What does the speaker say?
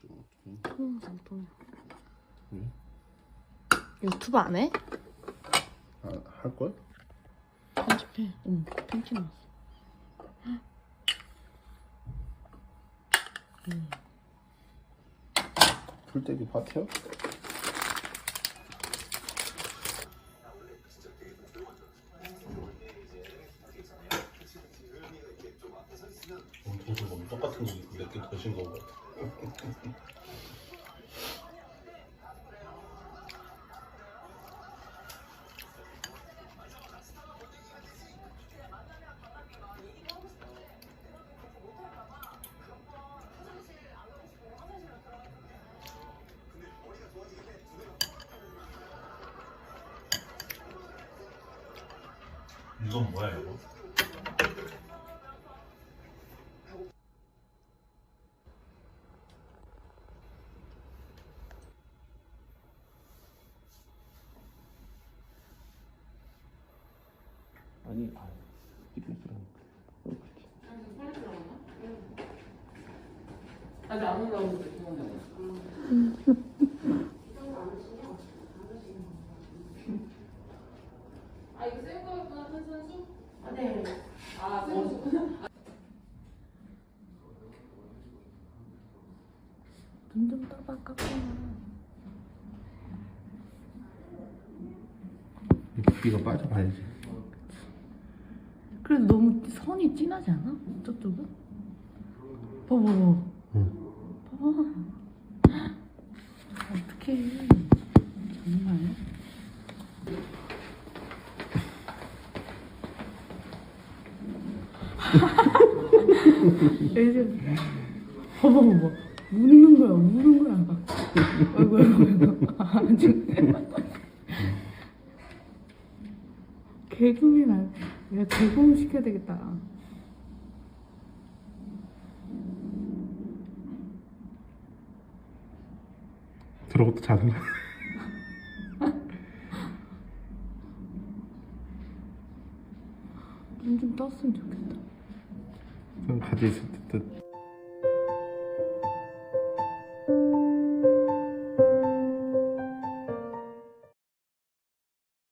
좀 어떻게? 통상 통역. 응? 유튜브 안 해? 아, 할 걸? 편집해. 어머, 팬티 나왔어. 풀떼기 파티야? 어, 도저 뭐 똑같은 거 몇개 더신 거 같아. 이건 뭐야 이거? 아니, 아, 이렇게 들어. 아직 안 올라오는데. 아 이거 새 거였구나 탄산수? 아 네. 아 새거구나. 눈좀 떠봐, 깎아놔. 이거 빠져봐야지. 그래도 너무 선이 진하지 않아? 저쪽은? 봐봐, 봐봐. 응. 봐봐. 어떡해. 정말. 애들. 봐봐, 봐봐. 우는 거야, 우는 거야. 아이고, 아이고, 아이고. 아주. 개그맨 알, 야, 개그맨 시켜야 되겠다. 들어것도 자는 거야. 눈좀 떴으면 좋겠다. 좀 가지 있을 듯.